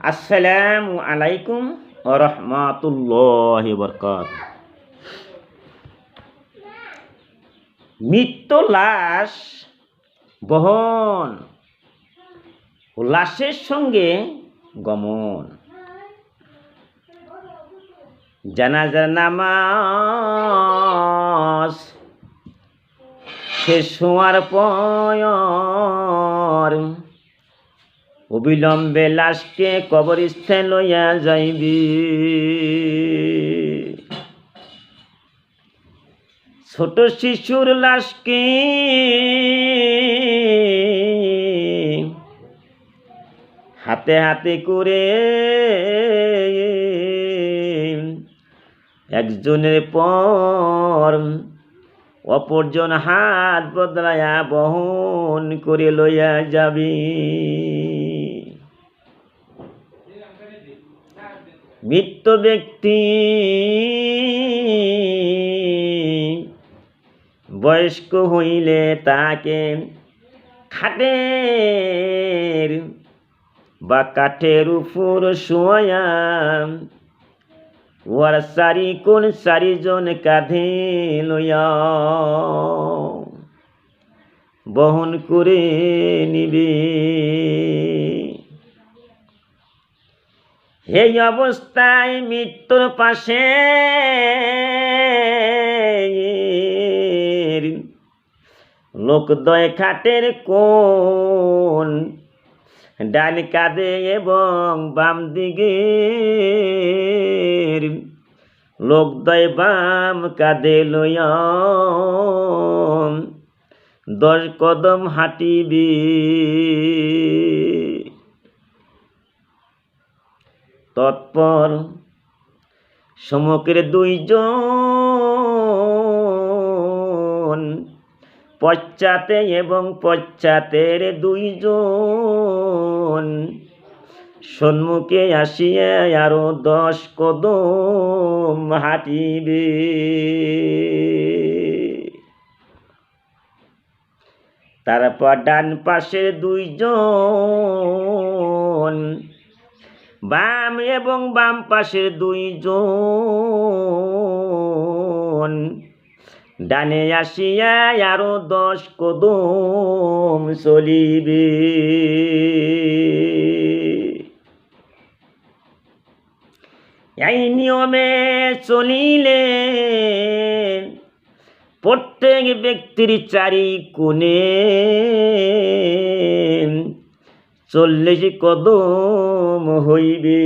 আসসালামু আলাইকুম রহমাতুল্লাহ বরকাত মৃত লাশ বহন লাশের সঙ্গে গমন। জানাজার নামাজ শেষ হওয়ার পর অবিলম্বে লাশকে কবরস্থানে লইয়া যাইবি। ছোট শিশুর লাশকে হাতে হাতে করে একজনের পর অপরজন হাত বদলায়া বহন করে লইয়া যাবি। মৃত ব্যক্তি বয়স্ক হইলে তাকে খাটের বা কাঠের উপর শোয়া ওর সারি কোন চারিজন কাঁধে লইয়া বহন করে নিবে। এই অবস্থায় মৃত্যুর পাশে লোকদয় খাটের কোন ডান কাঁধে এবং বাম দিকে লোকদয় বাম কাঁধে লইয়া দশ কদম হাঁটিবি। তৎপর সমকের দুইজন, পশ্চাতে এবং পশ্চাতের দুইজন। সম্মুখে আসিয়া আরও দশ কদম হাঁটিবে। তারপর ডান পাশের দুইজন বাম এবং বাম পাশের দুইজন। ডানে আসিয়া আরও দশ কদম চলিবে। এই নিয়মে চলিলে প্রত্যেক ব্যক্তির চারি কোণে চল্লিশ কদম হইবে।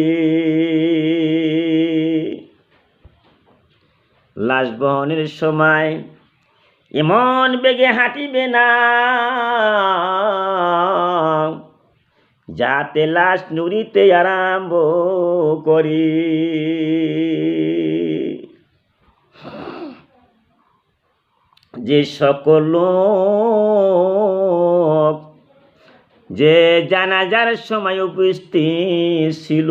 লাশ বহনের সময় এমন বেগে হাঁটিবে না। যাতে লাশ নুড়িতে আরম্ভ করি। যে সকল যে জানাজার সময় উপস্থিত ছিল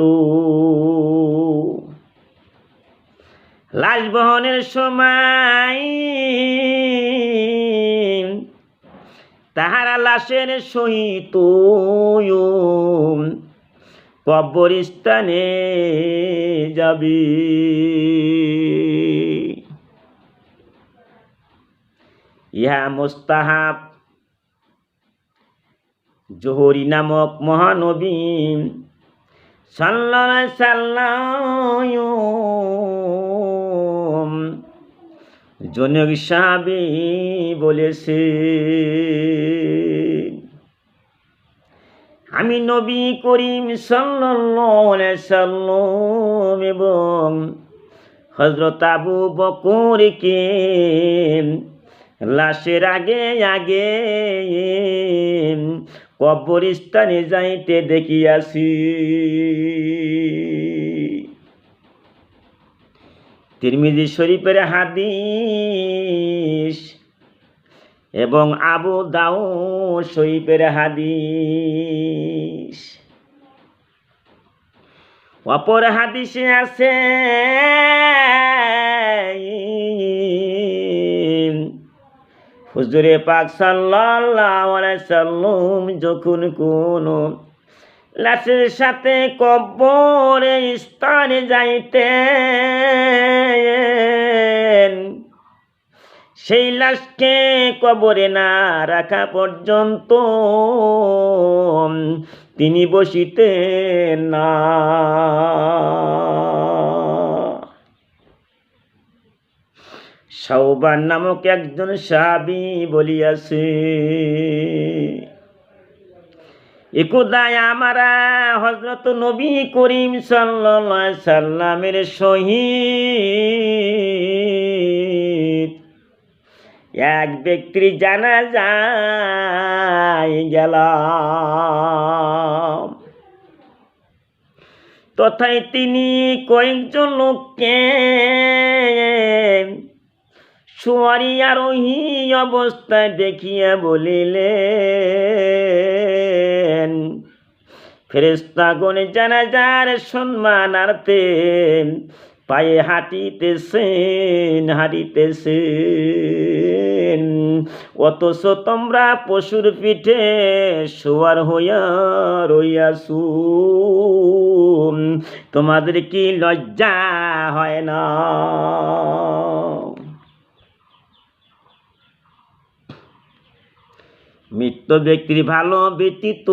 লাশ বহনের সময় তাহারা লাশের সহিত কবরস্থানে যাবি। ইহা মোস্তাহাব জোহরি নামক মহানবী সাল্লা সাল্লাম জনক সাহাবি বলেছে, আমি নবী করিম সাল্লাম এবং হজরত আবু বকরকে লাশের আগে আগে কবরস্থানে যাইতে দেখিয়াছি। তিরমিজি শরীফের হাদিস এবং আবু দাউ শরীফের হাদিস। অপর হাদিসে আছে হুজুরে পাক সাল্লাম যখন কোন লাশের সাথে কব্বরে স্থানে যাইতে সেই লাশকে কবরে না রাখা পর্যন্ত তিনি বসিতেন না। সৌবান নামক একজন সাবি বলিয়াছে একুদায় আমারা হজরত নবী করিম আলাইহি সাল্লামের সহিত এক ব্যক্তির জানা যায় গেলাম। তথায় তিনি কয়েকজন লোককে সোয়ারি আরোহী অবস্থায় দেখিয়া বলিলেন ফেরেস্তাগণে জানাজার সম্মানার্থে পায়ে হাঁটিতেছেন হাঁটিতেছেন। অথচ তোমরা পশুর পিঠে শোয়ার হইয়া রইয়াছু তোমাদের কি লজ্জা হয় না? মৃত্যু ব্যক্তির ভালো ব্যতীত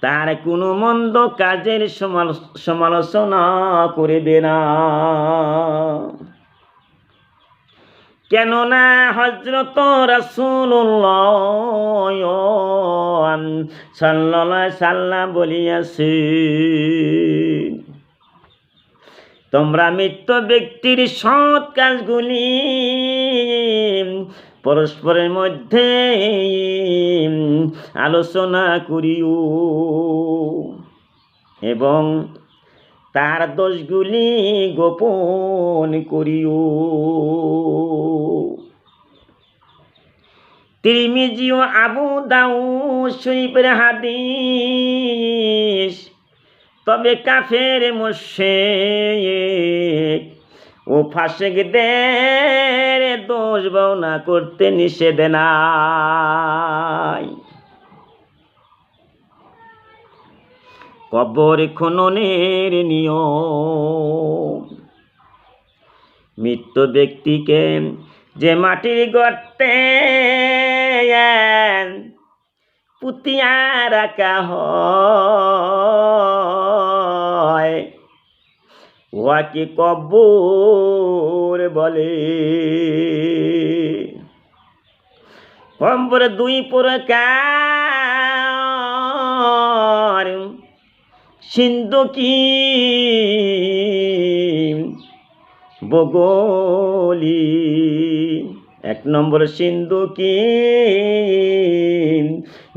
তার কোনো মন্দ কাজের সমাল- সমালোচনা করিবে না। কেননা হজরত রাসুল্লাহ সাল্লাহ বলিয়াছে, তোমরা মৃত্যু ব্যক্তির সৎ কাজগুলি পরস্পরের মধ্যে আলোচনা করিও। এবং তার দোষগুলি গোপন করিও। তিরমিজি ও আবু দাউ শরীফের হাদিস, তবে কাফের মোশে ও ফাঁসেকদের দোষ বর্ণনা করতে নিষেধ নাই। কবর খননের নিয়ম। মৃত ব্যক্তিকে যে মাটির গর্তে পুতিয়া রাখা হয় উহাকে কব্বর বলে। কম্বর দুই প্রকার সিন্ধুকি বগলি। এক নম্বর সিন্ধুকি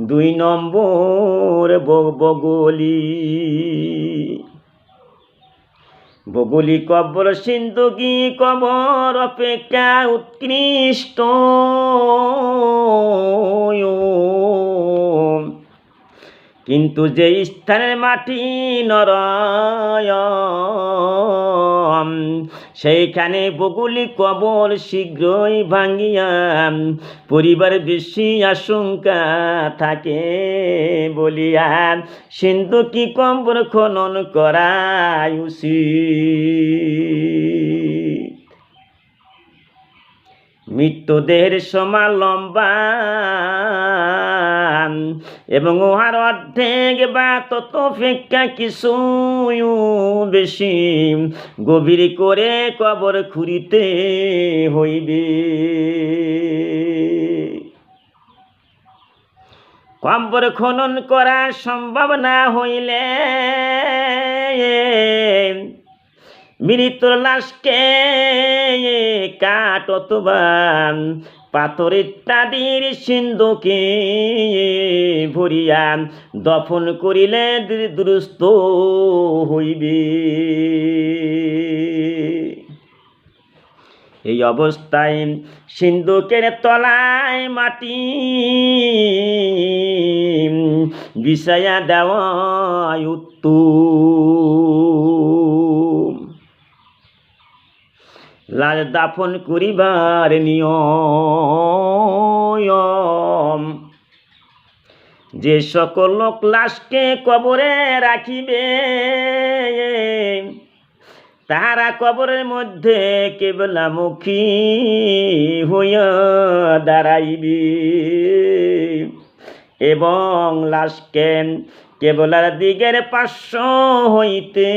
দুই নম্বর বগলি। বগুলি কবর সিন্ধুকি কবর অপেক্ষা উৎকৃষ্ট। কিন্তু যে স্থানের মাটি নরম সেইখানে বগুলি কবর শীঘ্রই ভাঙ্গিয়া পরিবার বেশি আশঙ্কা থাকে বলিয়া, সিন্ধু কি কবর খনন করাই উচিত মৃত্যুদেহের সমান লম্বা এবং উহার অর্ধেক বা তত অপেক্ষা কিছু বেশি। গভীর করে কবর খুঁড়িতে হইবে। কবর খনন করা সম্ভব না হইলে মৃত লাশকে কাঠ অথবা পাথর ইত্যাদির সিন্ধুকে ভরিয়া দফন করিলে দুরুস্ত হইবে। এই অবস্থায় সিন্ধুকের তলায় মাটি বিষয়া দেওয়া উত্তম লাশ দাফন করিবার নিয়ম। যে সকল লোক লাশকে কবরে রাখিবে, তাহারা কবরের মধ্যে কেবলামুখী হইয়া দাঁড়াইবে। এবং লাশকে কেবলার দিগের পার্শ্ব হইতে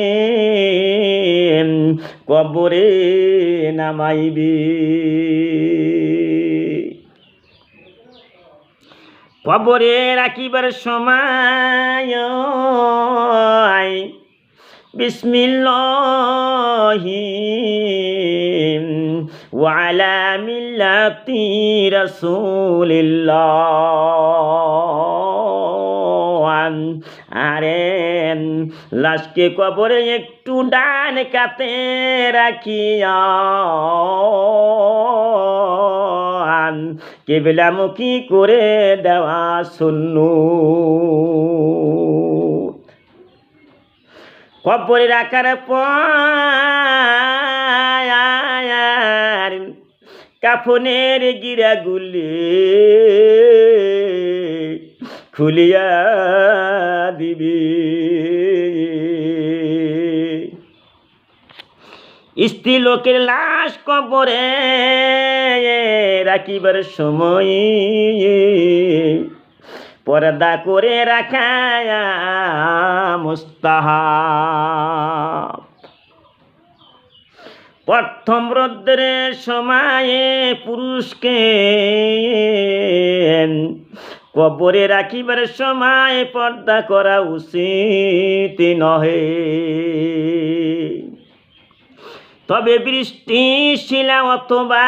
কবরে নামাইবে। কবরে রাখিবার সময় বিসমিল্লাহি ওয়ালা মিল্লাতি রাসূলিল্লাহ। আরে লাশকে কবরে একটু ডান কাতে রাখিয়া কেবলামুখী করে দেওয়া শূন্য কবরে রাখার পর কাফনের গিরাগুলি খুলিয়া দিবি। স্ত্রী লোকের লাশ কবরে রাখিবার সময় পর্দা করে রাখা মুস্তাহাব। প্রথম রৌদ্রের সময়ে পুরুষকে কবরে রাখিবার সময় পর্দা করা উচিত নহে। তবে বৃষ্টি শিলা অথবা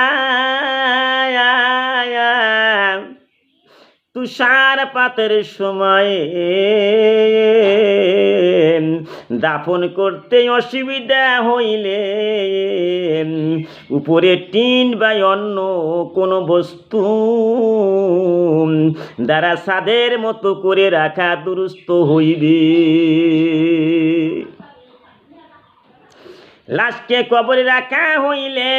তুষারপাতের সময়ে দাফন করতে অসুবিধা হইলে, উপরে টিন বা অন্য কোনো বস্তু দ্বারা সাদের মতো করে রাখা দুরুস্ত হইবে। লাশকে কবরে রাখা হইলে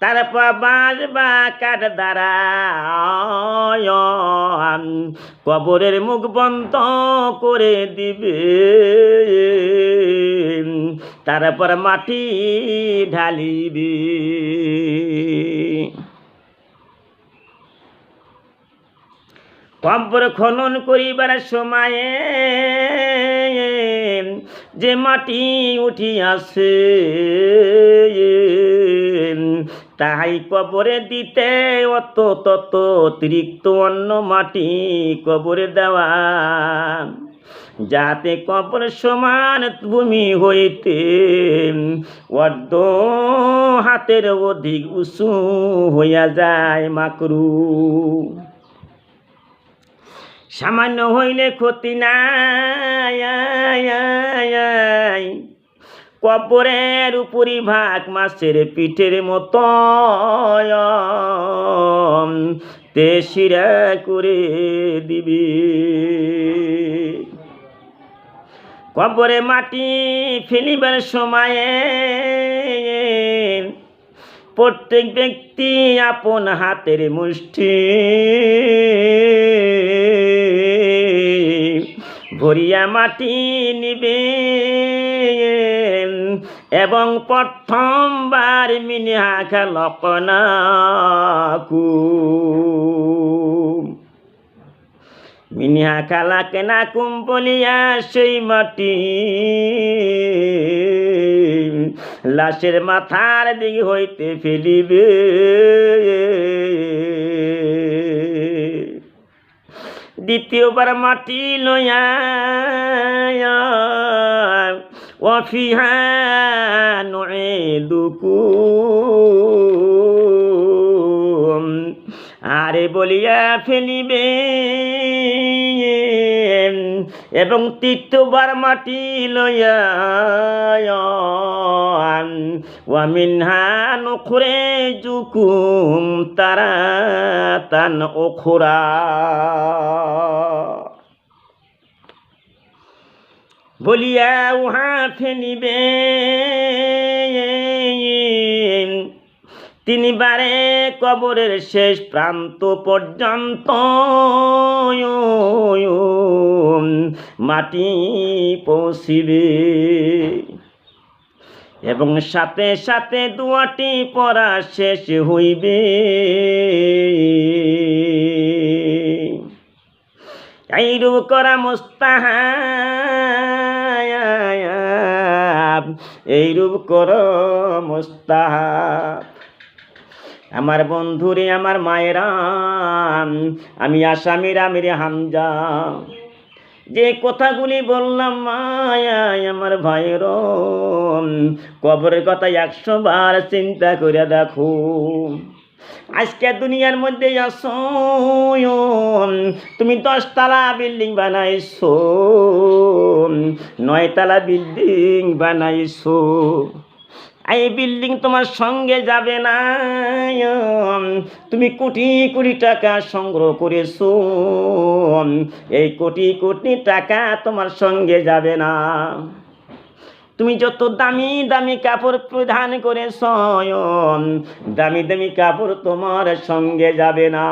তারপর বাঁশ বা কাঠ দ্বারা কবরের মুখ বন্ধ করে দিবে। তারপর মাটি ঢালিবে। কবর খনন করিবার সময়ে যে মাটি উঠিয়াছে তাহাই কবরে দিতে অত তত অতিরিক্ত অন্য মাটি কবরে দেওয়া। যাতে কবর সমান ভূমি হইতে, অর্ধ হাতের অধিক উঁচু হইয়া যায় মাকরু। সামান্য হইলে ক্ষতি নাই কবরের উপরি ভাগ মাছের পিঠের মতো। তে শিরা করে দিবি। কবরে মাটি ফেলিবার সময়ে প্রত্যেক ব্যক্তি আপন হাতের মুষ্টি ভরিয়া মাটি নিবে। এবং প্রথমবার মিনিহা খেলকনাকু মিনিহা খালা কেনা কুম বলিয়া সেই মাটি লাশের মাথার দিকে হইতে ফেলিবে। দ্বিতীয়বার মাটি লইয়া ওয়াফিহা নুকুম আরে বলিয়া ফেলিবে। এবং তৃতীয়বার মাটি লইয়া ওয়ামিনহা নখরে জুকুম তারা তান ওখরা বলিয়া উহা ফেলিবে তিনবারে কবরের শেষ প্রান্ত পর্যন্ত মাটি পৌঁছিবে। এবং সাথে সাথে দুয়াটি পড়া শেষ হইবে। এইরূপ করা মোস্তাহাব এইরূপ কর মোস্তাহাব আমার বন্ধুরে আমার মায়েরা আমি আসামির আমিরে হামজা যে কথাগুলি বললাম মায়াই আমার ভাইয়ের কবরের কথা একশো বার চিন্তা করে দেখো আজকে দুনিয়ার মধ্যে আসো তুমি দশতলা বিল্ডিং বানাইছো, নয়তলা বিল্ডিং বানাইছো। এই বিল্ডিং তোমার সঙ্গে যাবে না তুমি কোটি কোটি টাকা সংগ্রহ করেছ এই কোটি কোটি টাকা তোমার সঙ্গে যাবে না। তুমি যত দামি দামি কাপড় প্রধান করে দামি দামি কাপড় তোমার সঙ্গে যাবে না।